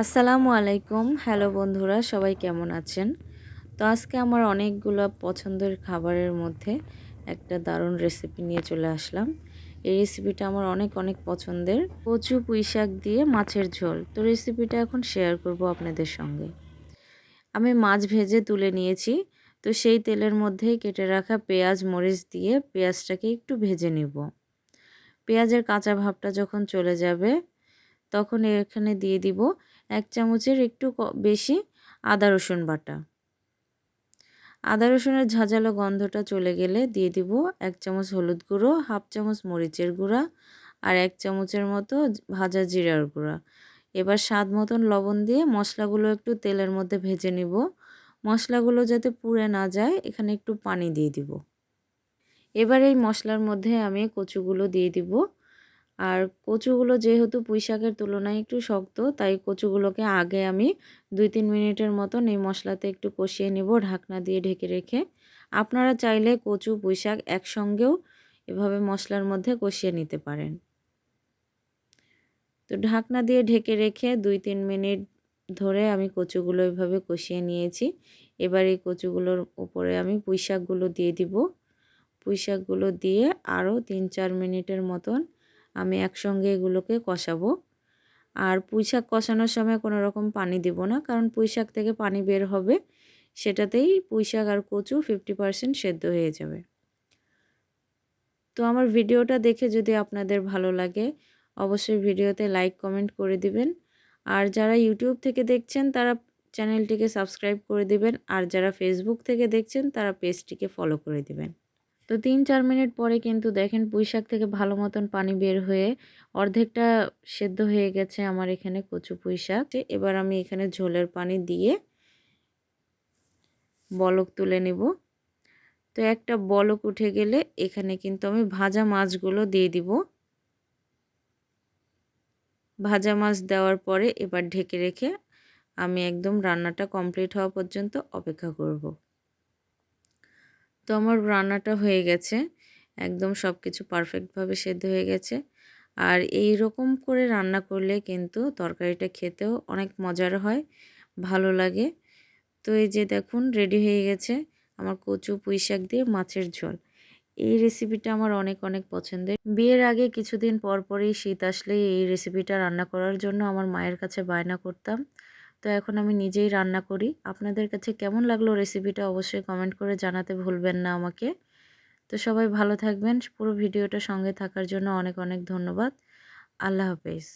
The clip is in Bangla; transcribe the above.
আসসালামু আলাইকুম। হ্যালো বন্ধুরা, সবাই কেমন আছেন? তো আজকে আমার অনেকগুলো পছন্দের খাবারের মধ্যে একটা দারুণ রেসিপি নিয়ে চলে আসলাম। এই রেসিপিটা আমার অনেক অনেক পছন্দের। কচু পুঁই শাক দিয়ে মাছের ঝোল। তো রেসিপিটা এখন শেয়ার করব আপনাদের সঙ্গে। আমি মাছ ভেজে তুলে নিয়েছি। তো সেই তেলের মধ্যেই কেটে রাখা পেঁয়াজ, মরিচ দিয়ে পেঁয়াজটাকে একটু ভেজে নিব। পেঁয়াজের কাঁচা ভাবটা যখন চলে যাবে তখন এখানে দিয়ে দিব এক চামচের একটু বেশি আদা রসুন বাটা। আদা রসুনের ঝাঁঝালো গন্ধটা চলে গেলে দিয়ে দিব এক চামচ হলুদ গুঁড়ো, হাফ চামচ মরিচের গুঁড়া আর এক চামচের মতো ভাজা জিরার গুঁড়া। এবার স্বাদ মতন লবণ দিয়ে মশলাগুলো একটু তেলের মধ্যে ভেজে নিব। মশলাগুলো যাতে পুড়ে না যায়, এখানে একটু পানি দিয়ে দিব। এবার এই মশলার মধ্যে আমি কচুগুলো দিয়ে দিব। আর কচুগুলো যেহেতু পুঁই শাকের তুলনায় একটু শক্ত, তাই কচুগুলোকে আগে আমি দুই তিন মিনিটের মতন এই মশলাতে একটু কষিয়ে নেব, ঢাকনা দিয়ে ঢেকে রেখে। আপনারা চাইলে কচু পুঁই শাক একসঙ্গেও এভাবে মশলার মধ্যে কষিয়ে নিতে পারেন। তো ঢাকনা দিয়ে ঢেকে রেখে দুই তিন মিনিট ধরে আমি কচুগুলো এভাবে কষিয়ে নিয়েছি। এবার এই কচুগুলোর উপরে আমি পুঁই শাকগুলো দিয়ে দিব। পুঁই শাকগুলো দিয়ে আরও তিন চার মিনিটের মতন আমি একসঙ্গে এগুলোকে কষাবো। আর পুঁই শাক কষানোর সময় কোনো রকম পানি দিব না, কারণ পুঁই শাক থেকে পানি বের হবে, সেটাতেই পুঁই শাক আর কচু ফিফটি পারসেন্ট সেদ্ধ হয়ে যাবে। তো আমার ভিডিওটা দেখে যদি আপনাদের ভালো লাগে, অবশ্যই ভিডিওতে লাইক কমেন্ট করে দিবেন। আর যারা ইউটিউব থেকে দেখছেন, তারা চ্যানেলটিকে সাবস্ক্রাইব করে দিবেন। আর যারা ফেসবুক থেকে দেখছেন, তারা পেজটিকে ফলো করে দিবেন। তো তিন চার মিনিট পরে কিন্তু দেখেন পুঁই শাক থেকে ভালো মতন পানি বের হয়ে অর্ধেকটা সেদ্ধ হয়ে গেছে আমার এখানে কচু পুঁই শাক এবার আমি এখানে ঝোলের পানি দিয়ে বলক তুলে নেব। তো একটা বলক উঠে গেলে এখানে কিন্তু আমি ভাজা মাছগুলো দিয়ে দিব। ভাজা মাছ দেওয়ার পরে এবার ঢেকে রেখে আমি একদম রান্নাটা কমপ্লিট হওয়া পর্যন্ত অপেক্ষা করব। তো আমার রান্নাটা হয়ে গেছে। একদম সব কিছু পারফেক্টভাবে সেদ্ধ হয়ে গেছে। আর এই রকম করে রান্না করলে কিন্তু তরকারিটা খেতেও অনেক মজার হয়, ভালো লাগে। তো এই যে দেখুন রেডি হয়ে গেছে আমার কচু, পুঁই শাক দিয়ে মাছের ঝোল। এই রেসিপিটা আমার অনেক অনেক পছন্দের। বিয়ের আগে কিছুদিন পর পরই শীত আসলেই এই রেসিপিটা রান্না করার জন্য আমার মায়ের কাছে বায়না করতাম। তো এখন আমি নিজেই রান্না করি। আপনাদের কাছে কেমন লাগল রেসিপিটা অবশ্যই কমেন্ট করে জানাতে ভুলবেন না আমাকে। তো সবাই ভালো থাকবেন। পুরো ভিডিওটা সঙ্গে থাকার জন্য অনেক অনেক ধন্যবাদ। আল্লাহ হাফেজ।